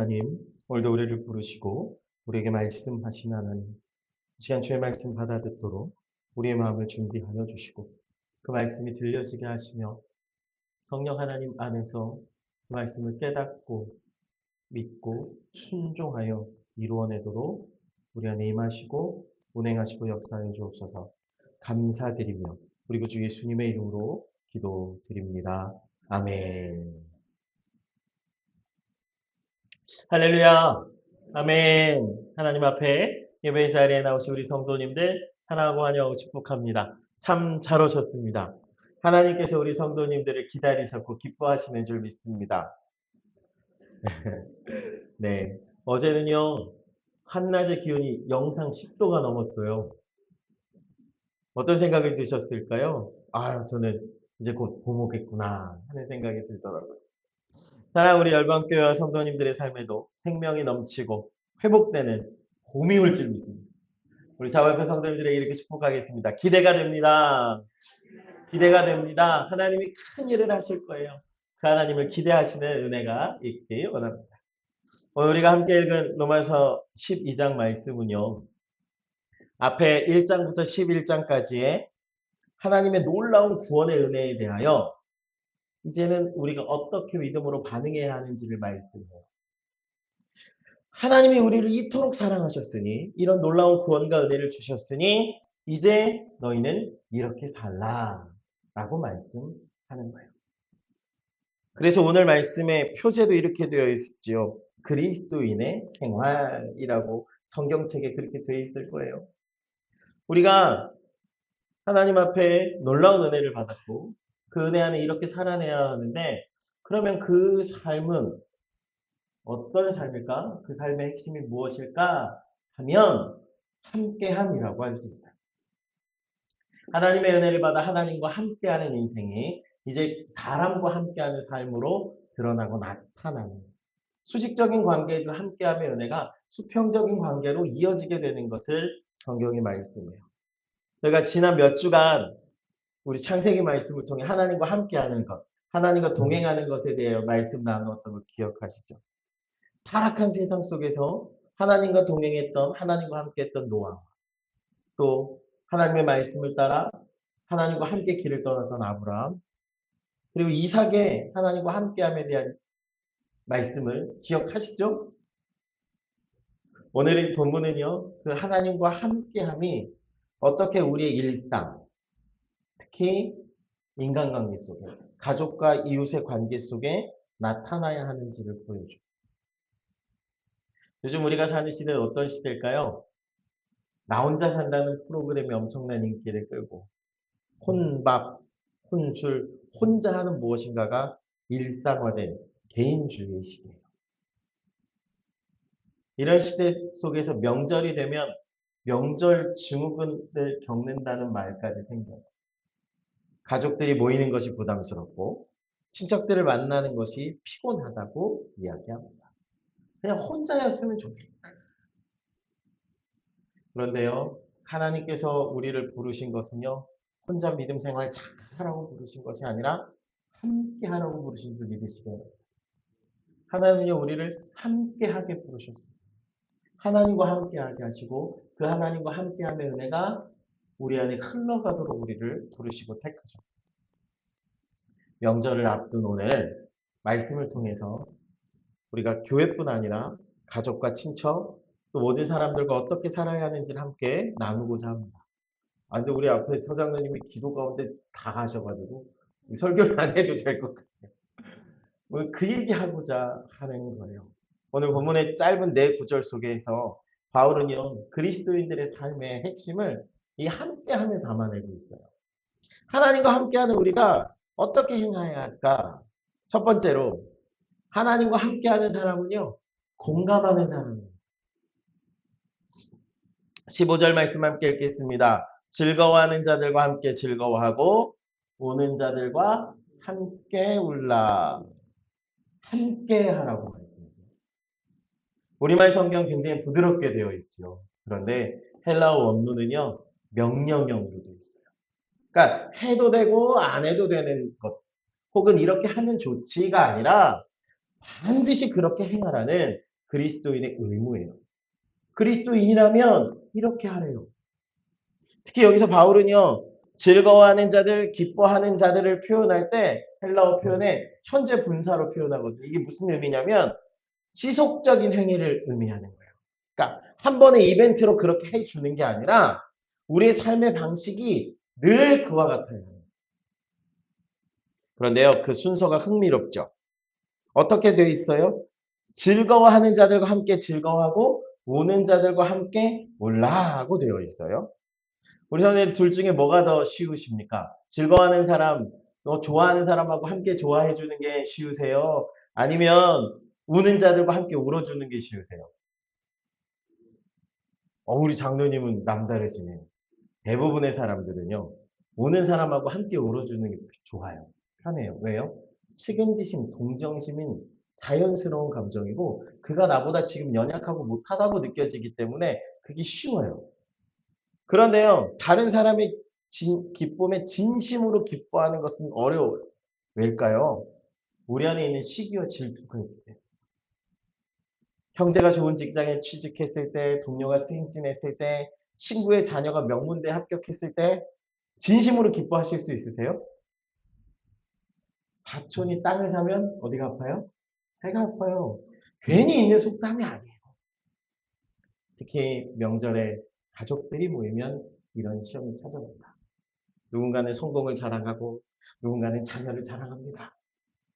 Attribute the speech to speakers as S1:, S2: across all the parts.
S1: 하나님, 오늘도 우리를 부르시고 우리에게 말씀하신 하나님, 이 시간 주의 말씀 받아 듣도록 우리의 마음을 준비하여 주시고 그 말씀이 들려지게 하시며 성령 하나님 안에서 그 말씀을 깨닫고 믿고 순종하여 이루어내도록 우리 안에 임하시고 운행하시고 역사해 주옵소서 감사드리며 우리 구주 예수님의 이름으로 기도드립니다. 아멘. 할렐루야. 아멘. 하나님 앞에 예배 자리에 나오신 우리 성도님들 하나하고 환영하고 축복합니다. 참 잘 오셨습니다. 하나님께서 우리 성도님들을 기다리셨고 기뻐하시는 줄 믿습니다. 네. 어제는요, 한낮의 기온이 영상 10도가 넘었어요. 어떤 생각이 드셨을까요? 아, 저는 이제 곧 봄 오겠구나 하는 생각이 들더라고요. 사랑 우리 열방교회와 성도님들의 삶에도 생명이 넘치고 회복되는 봄이 올 줄 믿습니다. 우리 자월교 성도님들에게 이렇게 축복하겠습니다. 기대가 됩니다. 기대가 됩니다. 하나님이 큰 일을 하실 거예요. 그 하나님을 기대하시는 은혜가 있기 원합니다. 오늘 우리가 함께 읽은 로마서 12장 말씀은요. 앞에 1장부터 11장까지의 하나님의 놀라운 구원의 은혜에 대하여 이제는 우리가 어떻게 믿음으로 반응해야 하는지를 말씀해요. 하나님이 우리를 이토록 사랑하셨으니 이런 놀라운 구원과 은혜를 주셨으니 이제 너희는 이렇게 살라 라고 말씀하는 거예요. 그래서 오늘 말씀의 표제도 이렇게 되어 있지요. 그리스도인의 생활이라고 성경책에 그렇게 되어 있을 거예요. 우리가 하나님 앞에 놀라운 은혜를 받았고 그 은혜 안에 이렇게 살아내야 하는데 그러면 그 삶은 어떤 삶일까? 그 삶의 핵심이 무엇일까? 하면 함께함이라고 할 수 있어요. 하나님의 은혜를 받아 하나님과 함께하는 인생이 이제 사람과 함께하는 삶으로 드러나고 나타나는 수직적인 관계에도 함께함의 은혜가 수평적인 관계로 이어지게 되는 것을 성경이 말씀해요. 저희가 지난 몇 주간 우리 창세기 말씀을 통해 하나님과 함께하는 것, 하나님과 동행하는 것에 대해 말씀 나누었던 걸 기억하시죠? 타락한 세상 속에서 하나님과 동행했던 하나님과 함께했던 노아, 또 하나님의 말씀을 따라 하나님과 함께 길을 떠났던 아브라함, 그리고 이삭의 하나님과 함께함에 대한 말씀을 기억하시죠? 오늘의 본문은요, 그 하나님과 함께함이 어떻게 우리의 일상, 특히 인간관계 속에, 가족과 이웃의 관계 속에 나타나야 하는지를 보여줘. 요즘 우리가 사는 시대는 어떤 시대일까요? 나 혼자 산다는 프로그램이 엄청난 인기를 끌고 혼밥, 혼술, 혼자 하는 무엇인가가 일상화된 개인주의 시대예요. 이런 시대 속에서 명절이 되면 명절 증후군을 겪는다는 말까지 생겨요. 가족들이 모이는 것이 부담스럽고 친척들을 만나는 것이 피곤하다고 이야기합니다. 그냥 혼자였으면 좋겠다. 그런데요, 하나님께서 우리를 부르신 것은요, 혼자 믿음 생활 잘하라고 부르신 것이 아니라 함께 하라고 부르신 줄 믿으시기 바랍니다. 하나님은요, 우리를 함께 하게 부르셨습니다. 하나님과 함께 하게 하시고 그 하나님과 함께 함의 은혜가 우리 안에 흘러가도록 우리를 부르시고 택하셨습니다. 명절을 앞둔 오늘 말씀을 통해서 우리가 교회뿐 아니라 가족과 친척 또 모든 사람들과 어떻게 살아야 하는지를 함께 나누고자 합니다. 아, 근데 우리 앞에 서장로님이 기도 가운데 다 하셔가지고 설교를 안 해도 될 것 같아요. 오늘 그 얘기하고자 하는 거예요. 오늘 본문의 짧은 네 구절 속에서 바울은요 그리스도인들의 삶의 핵심을 이 함께함에 담아내고 있어요. 하나님과 함께하는 우리가 어떻게 행해야 할까? 첫 번째로 하나님과 함께하는 사람은요 공감하는 사람이에요. 15절 말씀 함께 읽겠습니다. 즐거워하는 자들과 함께 즐거워하고 우는 자들과 함께 울라. 함께 하라고 말씀입니다. 우리말 성경 굉장히 부드럽게 되어 있죠. 그런데 헬라어 원문은요, 명령형으로 되어 있어요. 그러니까 해도 되고 안 해도 되는 것, 혹은 이렇게 하면 좋지가 아니라 반드시 그렇게 행하라는 그리스도인의 의무예요. 그리스도인이라면 이렇게 하래요. 특히 여기서 바울은요. 즐거워하는 자들, 기뻐하는 자들을 표현할 때 헬라어 표현에 현재 분사로 표현하거든요. 이게 무슨 의미냐면 지속적인 행위를 의미하는 거예요. 그러니까 한 번의 이벤트로 그렇게 해주는 게 아니라 우리의 삶의 방식이 늘 그와 같아요. 그런데요, 그 순서가 흥미롭죠. 어떻게 되어 있어요? 즐거워하는 자들과 함께 즐거워하고 우는 자들과 함께 울라고 되어 있어요. 우리 선생님 둘 중에 뭐가 더 쉬우십니까? 즐거워하는 사람, 너 좋아하는 사람하고 함께 좋아해 주는 게 쉬우세요? 아니면 우는 자들과 함께 울어주는 게 쉬우세요? 어, 우리 장로님은 남다르시네요. 대부분의 사람들은요, 우는 사람하고 함께 울어주는 게 좋아요. 편해요. 왜요? 측은지심, 동정심은 자연스러운 감정이고, 그가 나보다 지금 연약하고 못하다고 느껴지기 때문에 그게 쉬워요. 그런데요, 다른 사람의 진, 기쁨에 진심으로 기뻐하는 것은 어려워요. 왜일까요? 우리 안에 있는 시기와 질투가 있기 때문에. 형제가 좋은 직장에 취직했을 때, 동료가 승진했을 때, 친구의 자녀가 명문대 합격했을 때, 진심으로 기뻐하실 수 있으세요? 사촌이 땅을 사면 어디가 아파요? 배가 아파요. 괜히 있는 속담이 아니에요. 특히 명절에 가족들이 모이면 이런 시험을 찾아본다. 누군가는 성공을 자랑하고 누군가는 자녀를 자랑합니다.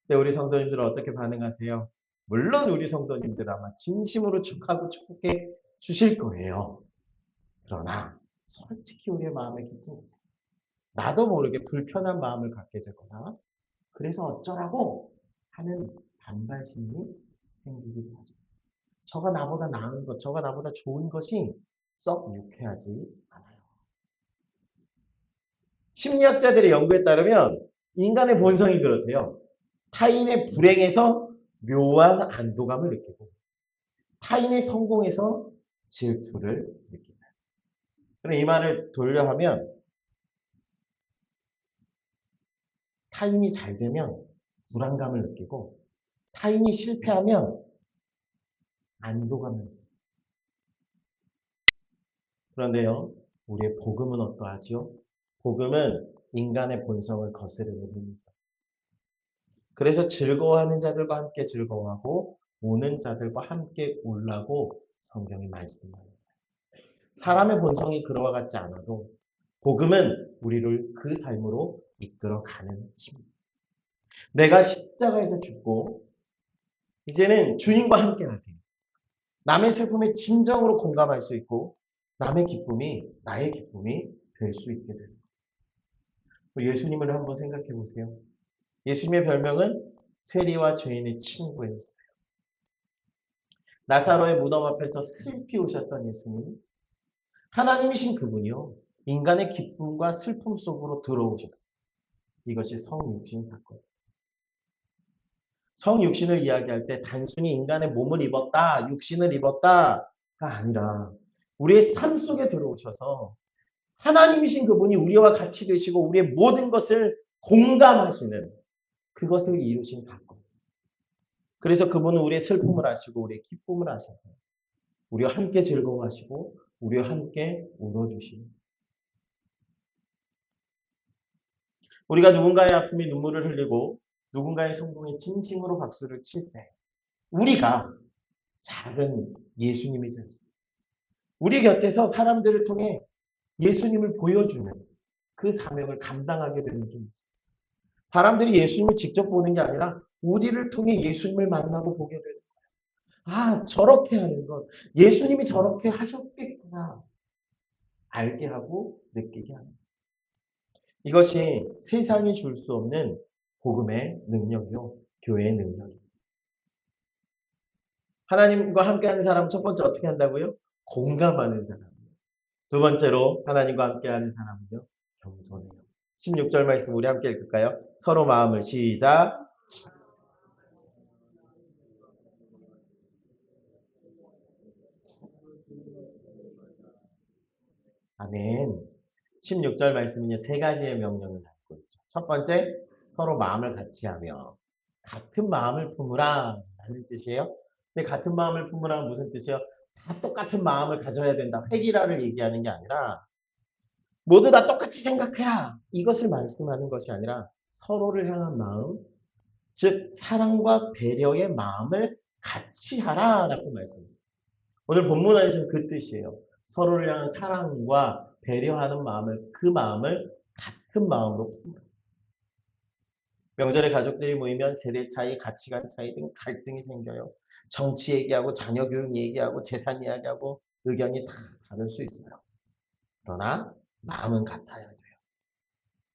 S1: 근데 우리 성도님들은 어떻게 반응하세요? 물론 우리 성도님들 아마 진심으로 축하하고 축복해 주실 거예요. 그러나 솔직히 우리의 마음에 기쁨이 있어요. 나도 모르게 불편한 마음을 갖게 되거나 그래서 어쩌라고 하는 반발 심리 생기기도 하죠. 저가 나보다 나은 것, 저가 나보다 좋은 것이 썩 유쾌하지 않아요. 심리학자들의 연구에 따르면 인간의 본성이 그렇대요. 타인의 불행에서 묘한 안도감을 느끼고 타인의 성공에서 질투를 느낀다. 그럼 이 말을 돌려 하면 타인이 잘 되면 불안감을 느끼고 타인이 실패하면 안도감을 그런데요, 우리의 복음은 어떠하지요? 복음은 인간의 본성을 거스르는 힘입니다. 그래서 즐거워하는 자들과 함께 즐거워하고 우는 자들과 함께 울라고 성경이 말씀합니다. 사람의 본성이 그와 같지 않아도 복음은 우리를 그 삶으로 이끌어가는 힘입니다. 내가 십자가에서 죽고 이제는 주님과 함께하게 남의 슬픔에 진정으로 공감할 수 있고 남의 기쁨이 나의 기쁨이 될 수 있게 됩니다. 예수님을 한번 생각해 보세요. 예수님의 별명은 세리와 죄인의 친구였어요. 나사로의 무덤 앞에서 슬피 오셨던 예수님. 하나님이신 그분이요. 인간의 기쁨과 슬픔 속으로 들어오셨어요. 이것이 성육신 사건. 성육신을 이야기할 때 단순히 인간의 몸을 입었다, 육신을 입었다가 아니라 우리의 삶 속에 들어오셔서 하나님이신 그분이 우리와 같이 되시고 우리의 모든 것을 공감하시는 그것을 이루신 사건. 그래서 그분은 우리의 슬픔을 아시고 우리의 기쁨을 아셔서 우리와 함께 즐거워하시고 우리와 함께 울어주시는 우리가 누군가의 아픔에 눈물을 흘리고 누군가의 성공에 진심으로 박수를 칠 때 우리가 작은 예수님이 되었습니다. 우리 곁에서 사람들을 통해 예수님을 보여주는 그 사명을 감당하게 되는 중이죠. 사람들이 예수님을 직접 보는 게 아니라 우리를 통해 예수님을 만나고 보게 되는 거예요. 아, 저렇게 하는 것. 예수님이 저렇게 하셨겠 구나. 알게 하고 느끼게 하는 것. 이것이 세상이 줄 수 없는 복음의 능력이요. 교회의 능력입니다. 하나님과 함께하는 사람 첫 번째 어떻게 한다고요? 공감하는 사람. 두 번째로 하나님과 함께하는 사람은요. 겸손해요. 16절 말씀 우리 함께 읽을까요? 서로 마음을 시작. 아멘. 16절 말씀은요, 세 가지의 명령을 담고 있죠. 첫 번째, 서로 마음을 같이 하며, 같은 마음을 품으라. 라는 뜻이에요. 근데 같은 마음을 품으라는 무슨 뜻이에요? 다 똑같은 마음을 가져야 된다. 회기라를 얘기하는 게 아니라 모두 다 똑같이 생각해라. 이것을 말씀하는 것이 아니라 서로를 향한 마음, 즉 사랑과 배려의 마음을 같이 하라 라고 말씀합니다. 오늘 본문 안에서는 그 뜻이에요. 서로를 향한 사랑과 배려하는 마음을 그 마음을 같은 마음으로 품으라. 명절에 가족들이 모이면 세대 차이, 가치관 차이 등 갈등이 생겨요. 정치 얘기하고 자녀 교육 얘기하고 재산 이야기하고 의견이 다 다를 수 있어요. 그러나 마음은 같아야 돼요.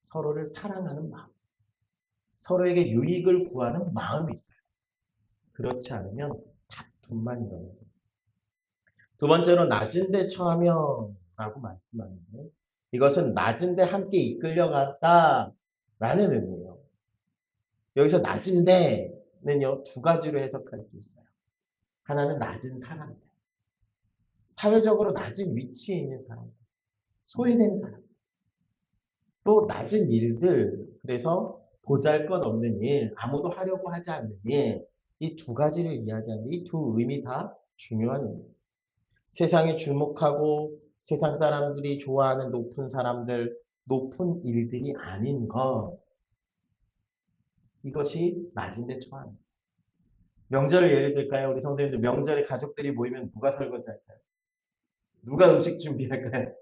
S1: 서로를 사랑하는 마음. 서로에게 유익을 구하는 마음이 있어요. 그렇지 않으면 다툼만 일어나죠. 두 번째로 낮은데 처하면 라고 말씀하는데 이것은 낮은데 함께 이끌려갔다라는 의미예요. 여기서 낮은데는요 두 가지로 해석할 수 있어요. 하나는 낮은 사람들, 사회적으로 낮은 위치에 있는 사람들, 소외된 사람, 또 낮은 일들, 그래서 보잘것없는 일, 아무도 하려고 하지 않는 일, 이 두 가지를 이야기하는데 이두 의미 다 중요한 의미입니다. 세상에 주목하고 세상 사람들이 좋아하는 높은 사람들, 높은 일들이 아닌 것, 이것이 낮은데 처한. 명절을 예를 들까요? 우리 성도님들 명절에 가족들이 모이면 누가 설거지할까요? 누가 음식 준비할까요?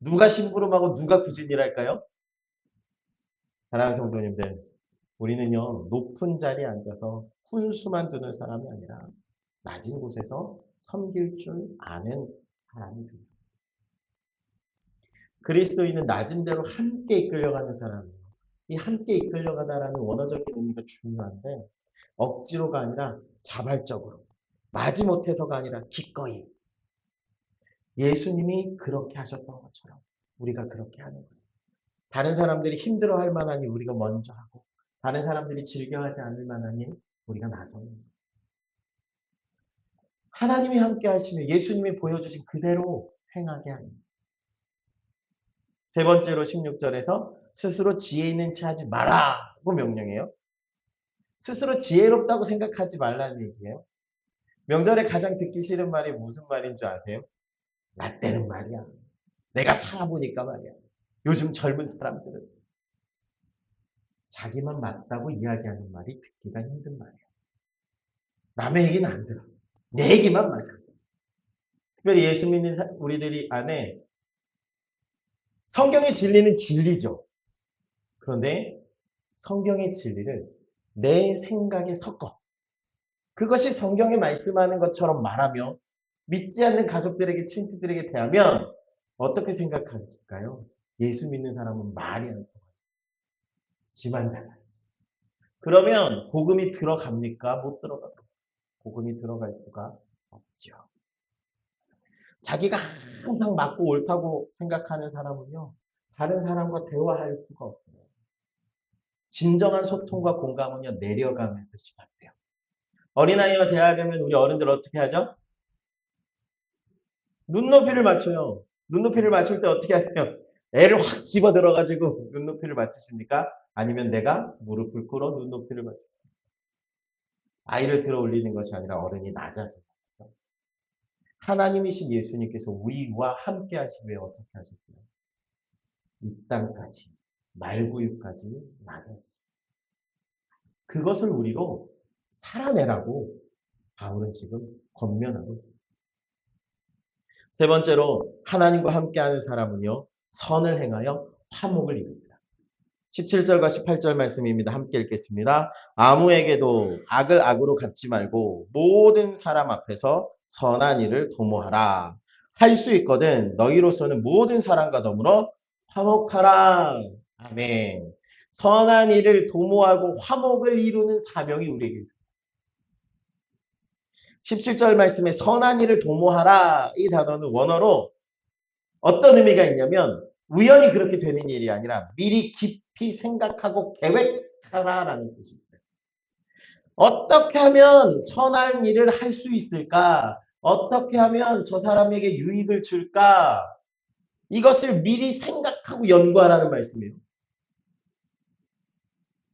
S1: 누가 심부름하고 누가 구진일할까요? 사랑하는 성도님들, 우리는요 높은 자리에 앉아서 훈수만 두는 사람이 아니라 낮은 곳에서 섬길 줄 아는 사람이 됩니다. 그리스도인은 낮은 대로 함께 이끌려가는 사람이에요. 이 함께 이끌려가다라는 원어적인 의미가 중요한데 억지로가 아니라 자발적으로 마지못해서가 아니라 기꺼이 예수님이 그렇게 하셨던 것처럼 우리가 그렇게 하는 거예요. 다른 사람들이 힘들어할 만하니 우리가 먼저 하고 다른 사람들이 즐겨하지 않을 만하니 우리가 나서는 거예요. 하나님이 함께 하시며 예수님이 보여주신 그대로 행하게 합니다. 세 번째로 16절에서 스스로 지혜 있는 채 하지 마라고 명령해요. 스스로 지혜롭다고 생각하지 말라는 얘기예요. 명절에 가장 듣기 싫은 말이 무슨 말인 줄 아세요? 나 때는 말이야. 내가 살아보니까 말이야. 요즘 젊은 사람들은 자기만 맞다고 이야기하는 말이 듣기가 힘든 말이야. 남의 얘기는 안 들어. 내 얘기만 맞아. 특별히 예수 믿는 우리들이 안에 성경의 진리는 진리죠. 그런데 성경의 진리를 내 생각에 섞어. 그것이 성경에 말씀하는 것처럼 말하며 믿지 않는 가족들에게 친구들에게 대하면 어떻게 생각하실까요? 예수 믿는 사람은 말이 안 통해요. 지만 잘하지. 그러면 복음이 들어갑니까? 못 들어갑니까? 복음이 들어갈 수가 없죠. 자기가 항상 맞고 옳다고 생각하는 사람은요. 다른 사람과 대화할 수가 없어요. 진정한 소통과 공감은요. 내려가면서 시작돼요. 어린아이와 대화하려면 우리 어른들 어떻게 하죠? 눈높이를 맞춰요. 눈높이를 맞출 때 어떻게 하세요? 애를 확 집어 들어가지고 눈높이를 맞추십니까? 아니면 내가 무릎을 꿇어 눈높이를 맞추십니까? 아이를 들어 올리는 것이 아니라 어른이 낮아지는 거죠. 하나님이신 예수님께서 우리와 함께 하시며 어떻게 하셨어요? 이 땅까지, 말구유까지 낮아지죠. 그것을 우리로 살아내라고 바울은 지금 권면하고 있습니다. 세 번째로 하나님과 함께하는 사람은요. 선을 행하여 화목을 이룹니다. 17절과 18절 말씀입니다. 함께 읽겠습니다. 아무에게도 악을 악으로 갚지 말고 모든 사람 앞에서 선한 일을 도모하라. 할 수 있거든 너희로서는 모든 사람과 더불어 화목하라. 아멘. 선한 일을 도모하고 화목을 이루는 사명이 우리에게 있습니다. 17절 말씀에 선한 일을 도모하라 이 단어는 원어로 어떤 의미가 있냐면 우연히 그렇게 되는 일이 아니라 미리 깊이 생각하고 계획하라라는 있어요. 어떻게 하면 선한 일을 할 수 있을까? 어떻게 하면 저 사람에게 유익을 줄까? 이것을 미리 생각하고 연구하라는 말씀이에요.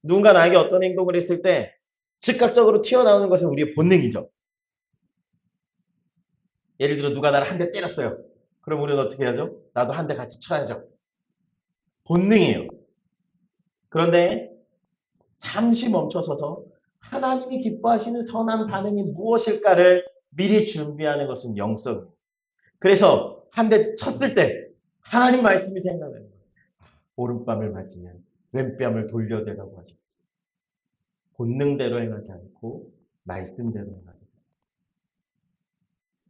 S1: 누군가 나에게 어떤 행동을 했을 때 즉각적으로 튀어나오는 것은 우리의 본능이죠. 예를 들어 누가 나를 한 대 때렸어요. 그럼 우리는 어떻게 하죠? 나도 한 대 같이 쳐야죠. 본능이에요. 그런데 잠시 멈춰서서 하나님이 기뻐하시는 선한 반응이 무엇일까를 미리 준비하는 것은 영성이에요. 그래서 한 대 쳤을 때 하나님 말씀이 생각나는 거예요. 오른뺨을 맞으면 왼뺨을 돌려대라고 하셨지. 본능대로 행하지 않고 말씀대로 행하는.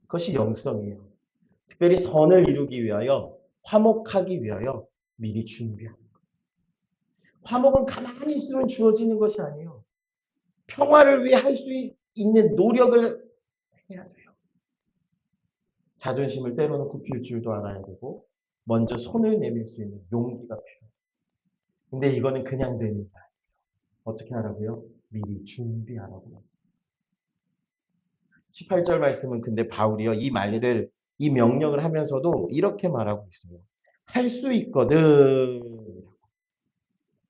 S1: 그것이 영성이에요. 특별히 선을 이루기 위하여 화목하기 위하여 미리 준비하는 거예요. 화목은 가만히 있으면 주어지는 것이 아니에요. 평화를 위해 할 수 있는 노력을 해야 돼요. 자존심을 때로는 굽힐 줄도 알아야 되고 먼저 손을 내밀 수 있는 용기가 필요해요. 근데 이거는 그냥 되는 게 아니에요. 어떻게 하라고요? 미리 준비하라고 말씀. 18절 말씀은 근데 바울이요 이 말을 이 명령을 하면서도 이렇게 말하고 있어요. 할 수 있거든.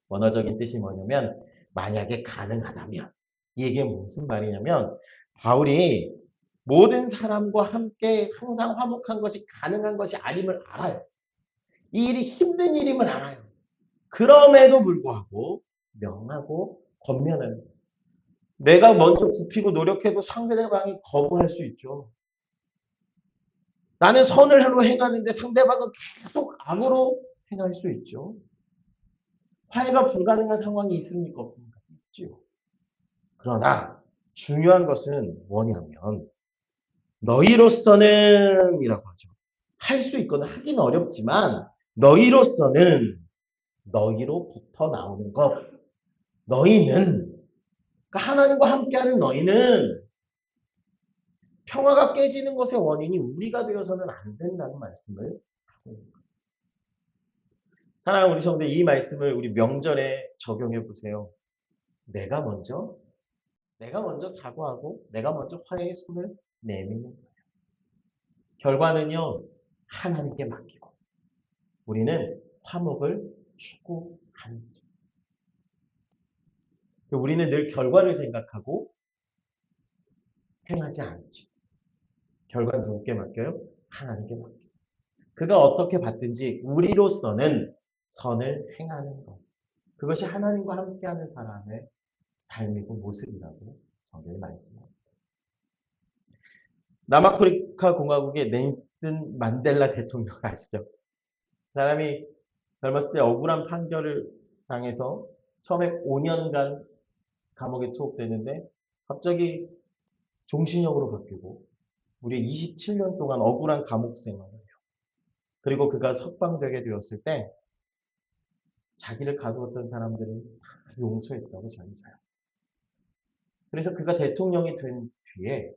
S1: 원어적인 뜻이 뭐냐면 만약에 가능하다면 이게 무슨 말이냐면 바울이 모든 사람과 함께 항상 화목한 것이 가능한 것이 아님을 알아요. 이 일이 힘든 일임을 알아요. 그럼에도 불구하고 명하고 거예요. 내가 먼저 굽히고 노력해도 상대방이 거부할 수 있죠. 나는 선을 하로 행하는데 상대방은 계속 악으로 행할 수 있죠. 화해가 불가능한 상황이 있습니까? 없습니까? 있죠. 그러나 중요한 것은 뭐냐면 너희로서는 이라고 하죠. 할 수 있거나 하긴 어렵지만 너희로서는 너희로부터 나오는 것. 너희는 그러니까 하나님과 함께하는 너희는 평화가 깨지는 것의 원인이 우리가 되어서는 안 된다는 말씀을 하고 있는 거예요. 사랑하는 우리 성도들 이 말씀을 우리 명절에 적용해 보세요. 내가 먼저 내가 먼저 사과하고 내가 먼저 화해의 손을 내미는 거예요. 결과는요 하나님께 맡기고 우리는 화목을 추구하는 거죠. 우리는 늘 결과를 생각하고 행하지 않죠. 결과는 누구께 맡겨요? 하나님께 맡겨요. 그가 어떻게 받든지 우리로서는 선을 행하는 것. 그것이 하나님과 함께하는 사람의 삶이고 모습이라고 성경이 말씀합니다. 남아프리카 공화국의 넬슨 만델라 대통령 아시죠? 그 사람이 젊었을 때 억울한 판결을 당해서 처음에 5년간 감옥에 투옥되는데 갑자기 종신형으로 바뀌고 우리 27년 동안 억울한 감옥 생활을 해요. 그리고 그가 석방되게 되었을 때 자기를 가두었던 사람들을 다 용서했다고 전해져요. 그래서 그가 대통령이 된 뒤에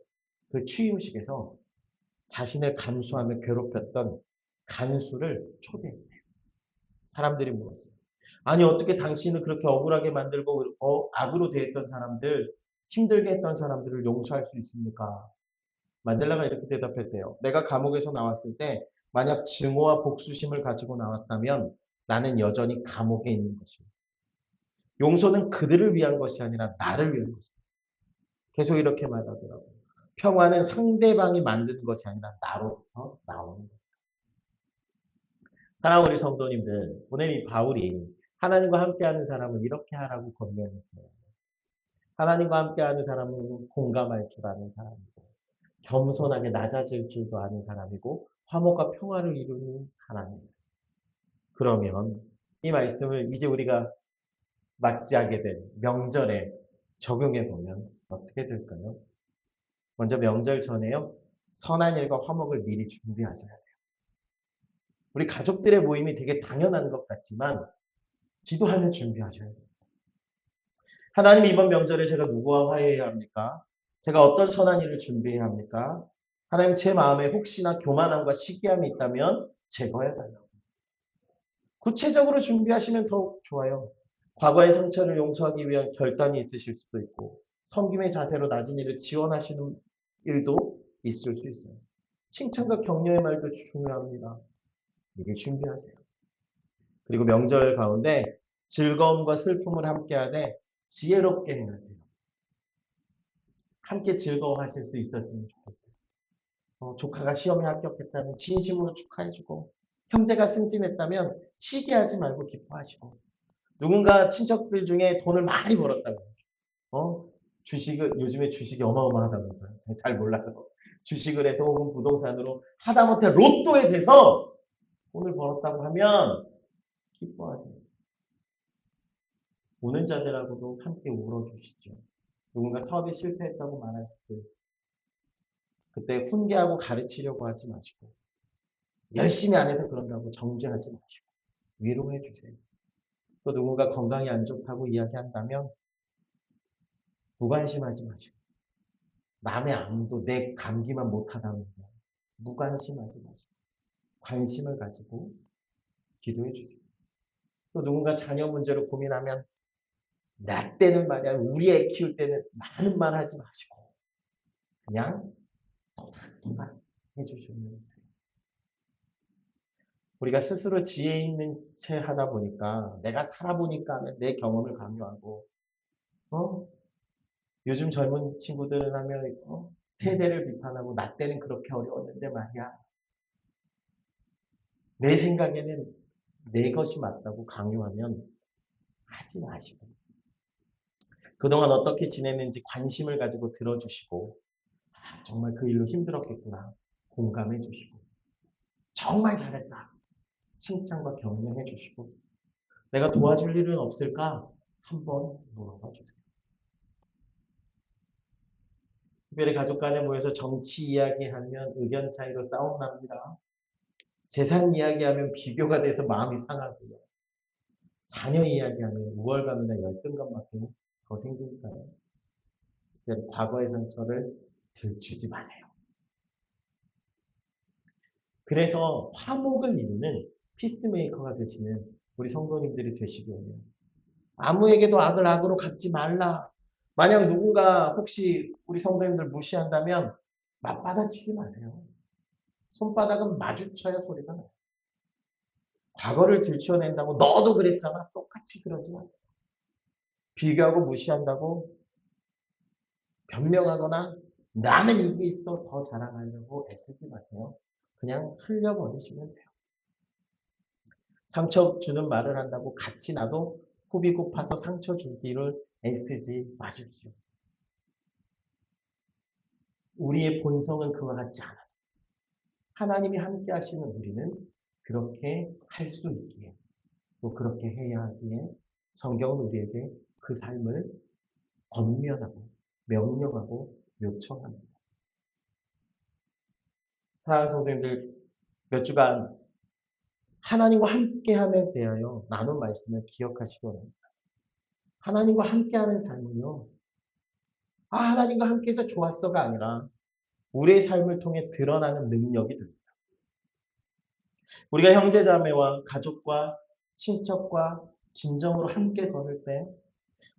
S1: 그 취임식에서 자신을 간수하며 괴롭혔던 간수를 초대했대요. 사람들이 물었어요. 아니 어떻게 당신을 그렇게 억울하게 만들고 어, 악으로 대했던 사람들, 힘들게 했던 사람들을 용서할 수 있습니까? 만델라가 이렇게 대답했대요. 내가 감옥에서 나왔을 때 만약 증오와 복수심을 가지고 나왔다면 나는 여전히 감옥에 있는 것입니다. 용서는 그들을 위한 것이 아니라 나를 위한 것입니다. 계속 이렇게 말하더라고요. 평화는 상대방이 만드는 것이 아니라 나로부터 나오는 거예요. 사랑하는 우리 성도님들, 오늘 이 바울이 하나님과 함께하는 사람은 이렇게 하라고 권면했어요. 하나님과 함께하는 사람은 공감할 줄 아는 사람이고 겸손하게 낮아질 줄도 아는 사람이고 화목과 평화를 이루는 사람입니다. 그러면 이 말씀을 이제 우리가 맞이하게 된 명절에 적용해 보면 어떻게 될까요? 먼저 명절 전에요. 선한 일과 화목을 미리 준비하셔야 돼요. 우리 가족들의 모임이 되게 당연한 것 같지만 기도하며 준비하셔야 돼요. 하나님 이번 명절에 제가 누구와 화해해야 합니까? 제가 어떤 선한 일을 준비해야 합니까? 하나님 제 마음에 혹시나 교만함과 시기함이 있다면 제거해 달라고. 구체적으로 준비하시면 더욱 좋아요. 과거의 상처를 용서하기 위한 결단이 있으실 수도 있고 섬김의 자세로 낮은 일을 지원하시는 일도 있을 수 있어요. 칭찬과 격려의 말도 중요합니다. 미리 준비하세요. 그리고 명절 가운데 즐거움과 슬픔을 함께 하되 지혜롭게 행하세요. 함께 즐거워하실 수 있었으면 좋겠어요. 어, 조카가 시험에 합격했다면 진심으로 축하해주고 형제가 승진했다면 시기하지 말고 기뻐하시고 누군가 친척들 중에 돈을 많이 벌었다면 어? 주식을 요즘에 주식이 어마어마하다면서요. 잘 몰라서 주식을 해서 혹은 부동산으로 하다못해 로또에 대해서 돈을 벌었다고 하면 기뻐하세요. 오는 자들하고도 함께 울어주시죠. 누군가 사업에 실패했다고 말할 때 그때 훈계하고 가르치려고 하지 마시고 열심히 안 해서 그런다고 정죄하지 마시고 위로해 주세요. 또 누군가 건강이 안 좋다고 이야기한다면 무관심하지 마시고 남의 암도 내 감기만 못하다는 거 무관심하지 마시고 관심을 가지고 기도해 주세요. 또 누군가 자녀 문제로 고민하면 나 때는 말이야 우리 애 키울 때는 많은 말 하지 마시고 그냥 토닥토닥 해주시면 돼요. 우리가 스스로 지혜 있는 채 하다 보니까 내가 살아보니까 내 경험을 강요하고 어? 요즘 젊은 친구들은 하면 어? 세대를 비판하고 나 때는 그렇게 어려웠는데 말이야. 내 생각에는 내 것이 맞다고 강요하면 하지 마시고 그동안 어떻게 지냈는지 관심을 가지고 들어주시고 아, 정말 그 일로 힘들었겠구나 공감해 주시고 정말 잘했다 칭찬과 격려해 주시고 내가 도와줄 일은 없을까 한번 물어봐 주세요. 특별히 가족 간에 모여서 정치 이야기하면 의견 차이로 싸움 납니다. 재산 이야기하면 비교가 돼서 마음이 상하고요. 자녀 이야기하면 우월감이나 열등감밖에 더 생기니까요. 특별히 과거의 상처를 들추지 마세요. 그래서 화목을 이루는 피스메이커가 되시는 우리 성도님들이 되시기 원해요. 아무에게도 악을 악으로 갚지 말라. 만약 누군가 혹시 우리 성도님들 무시한다면 맞받아치지 마세요. 손바닥은 마주쳐야 소리가 나요. 과거를 들추어낸다고 너도 그랬잖아. 똑같이 그러지 마세요. 비교하고 무시한다고 변명하거나 나는 이게 있어 더 자랑하려고 애쓰지 마세요. 그냥 흘려버리시면 돼요. 상처 주는 말을 한다고 같이 나도 호비 고파서 상처 주기를 애쓰지 마십시오. 우리의 본성은 그와 같지 않아. 하나님이 함께 하시는 우리는 그렇게 할 수 있기에 또 그렇게 해야 하기에 성경은 우리에게 그 삶을 권면하고 명령하고 요청합니다. 사랑하는 성도님들 몇 주간 하나님과 함께함에 대하여 나눈 말씀을 기억하시기 바랍니다. 하나님과 함께하는 삶은요. 아 하나님과 함께해서 좋았어가 아니라 우리의 삶을 통해 드러나는 능력이 됩니다. 우리가 형제자매와 가족과 친척과 진정으로 함께 걸을 때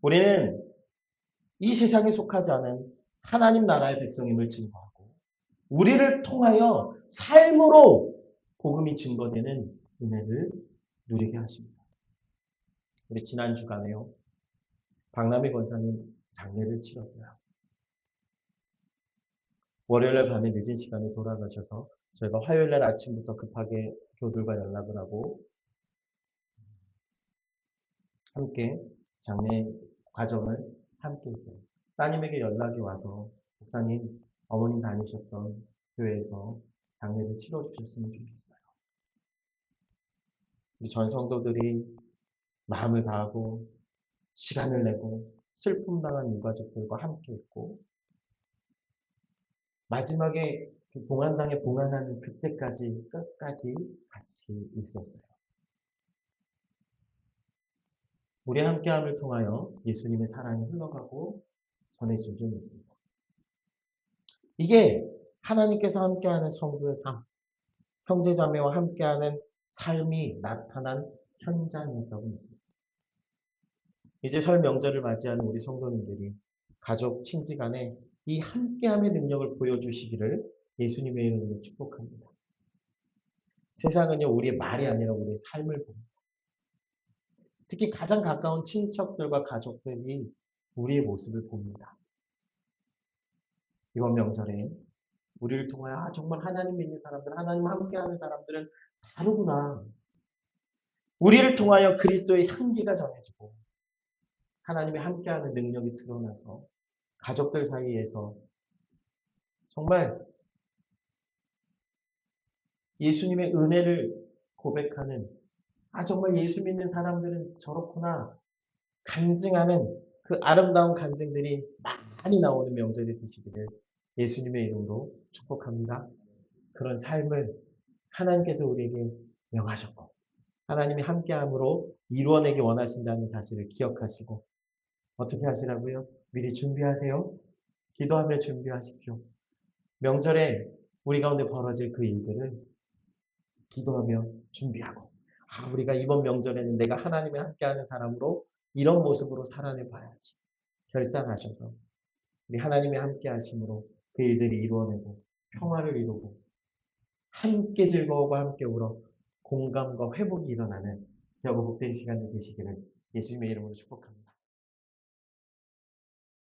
S1: 우리는 이 세상에 속하지 않은 하나님 나라의 백성임을 증거하고 우리를 통하여 삶으로 복음이 증거되는 은혜를 누리게 하십니다. 우리 지난 주간에요. 박남희 권사님 장례를 치렀어요. 월요일 밤에 늦은 시간에 돌아가셔서 저희가 화요일 날 아침부터 급하게 교들과 연락을 하고 함께 장례 과정을 함께 했어요. 따님에게 연락이 와서 목사님 어머님 다니셨던 교회에서 장례를 치러주셨으면 좋겠어요. 우리 전 성도들이 마음을 다하고 시간을 내고 슬픔 당한 유가족들과 함께 있고 마지막에 그 봉안당에 봉안하는 그때까지 끝까지 같이 있었어요. 우리 함께함을 통하여 예수님의 사랑이 흘러가고 전해지고 있습니다. 이게 하나님께서 함께하는 성도의 삶, 형제자매와 함께하는 삶이 나타난 현장이었다고 믿습니다. 이제 설 명절을 맞이하는 우리 성도님들이 가족, 친지 간에 이 함께함의 능력을 보여주시기를 예수님의 이름으로 축복합니다. 세상은요, 우리의 말이 아니라 우리의 삶을 봅니다. 특히 가장 가까운 친척들과 가족들이 우리의 모습을 봅니다. 이번 명절에 우리를 통하여 아 정말 하나님 믿는 사람들, 하나님 함께하는 사람들은 다르구나. 우리를 통하여 그리스도의 향기가 전해지고 하나님의 함께하는 능력이 드러나서 가족들 사이에서 정말 예수님의 은혜를 고백하는 아 정말 예수 믿는 사람들은 저렇구나 간증하는 그 아름다운 간증들이 많이 나오는 명절이 되시기를 예수님의 이름으로 축복합니다. 그런 삶을 하나님께서 우리에게 명하셨고 하나님이 함께함으로 이루어내기 원하신다는 사실을 기억하시고 어떻게 하시라고요? 미리 준비하세요. 기도하며 준비하십시오. 명절에 우리 가운데 벌어질 그 일들을 기도하며 준비하고 아 우리가 이번 명절에는 내가 하나님이 함께하는 사람으로 이런 모습으로 살아내 봐야지 결단하셔서 우리 하나님이 함께하심으로 그 일들이 이루어내고 평화를 이루고 함께 즐거워하고 함께 울어 공감과 회복이 일어나는 여보 복된 시간이 되시기를 예수님의 이름으로 축복합니다.